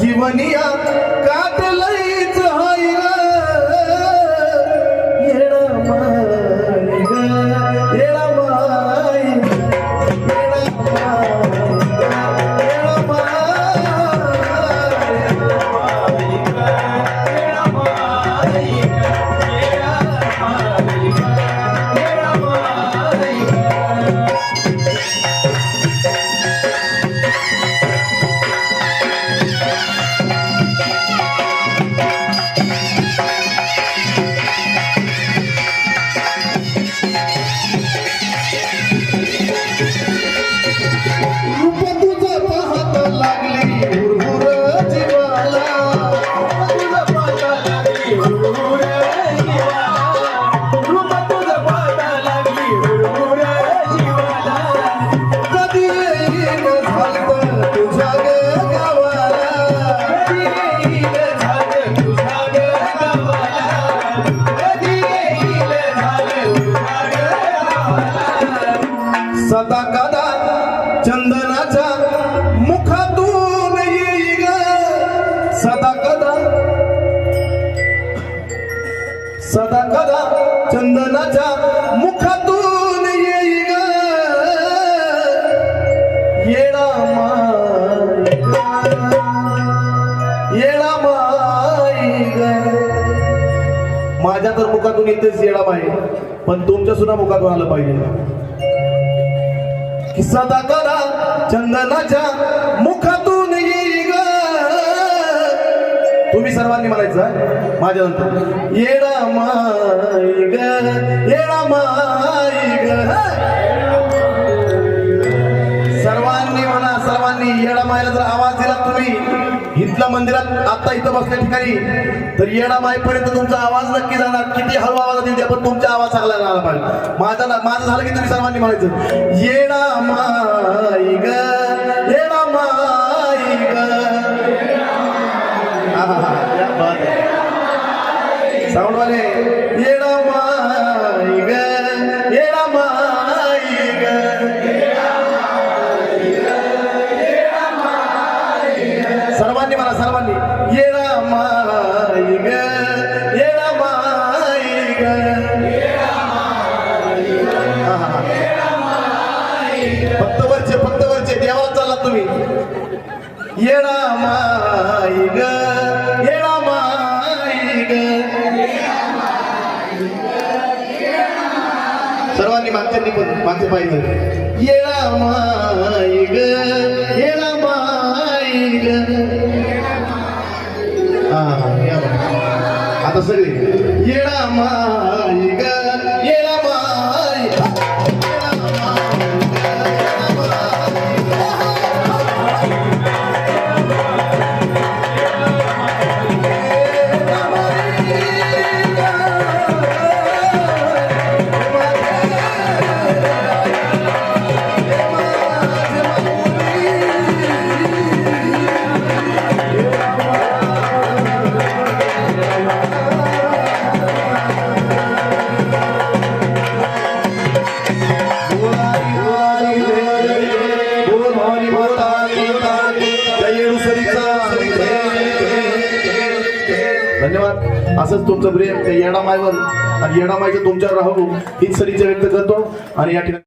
जीवनिया सदा कदा चंदनाच्या मुखातून येई येडा माय येडा माय माझ्या तर मुखातून येतेच येडा माय पण तुमच्या सुद्धा मुखातून आलं पाहिजे. की सदा कदा चंदनाच्या मुखातून तुम्ही सर्वांनी म्हणायचं हा? माझ्या नंतर येडा माय ग येडा माय ग सर्वांनी म्हणा सर्वांनी येडा मायला जर आवाज दिला तुम्ही इथल्या मंदिरात आता इथं बसल्या ठिकाणी तर येडा मायपर्यंत तुमचा आवाज नक्की जाणार. किती हळू आवाज येईल पण तुमचा आवाज चांगला जाणार पाहिजे माझा माझं झालं की तुम्ही सर्वांनी म्हणायचं येडा माय ग साऊंड वाले येडा माय ग येडा माय ग सर्वांनी मला सर्वांनी येडा माय ग येडा माय ग हा, हा, हा. फक्त वरचे फक्त वरचे देवाला चालला तुम्ही येडा माय ग येडा माय ग सर्वांनी मागच्यांनी पण मागचे पाहिजे येळा माय ग येळा माय ग हा हा या आता सगळे. येळा माय ग धन्यवाद. असंच तुमचं प्रेम त्या येडामायवर आणि येडामायचं तुमच्यावर राहू. हीच सरीचं व्यक्त करतो. आणि या ठिकाणी